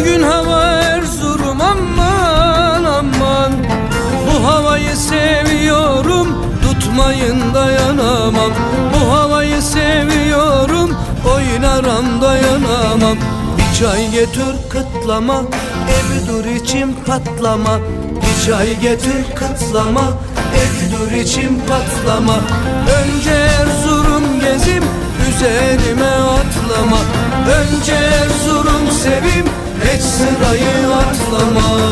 Bugün hava Erzurum aman aman. Bu havayı seviyorum tutmayın dayanamam. Bu havayı seviyorum oynarım dayanamam. Bir çay getir kıtlama evi dur içim patlama. Bir çay getir kıtlama evi dur içim patlama. Önce Erzurum gezim üzerime atlama. Önce Erzurum sevim hiç sırayı atlama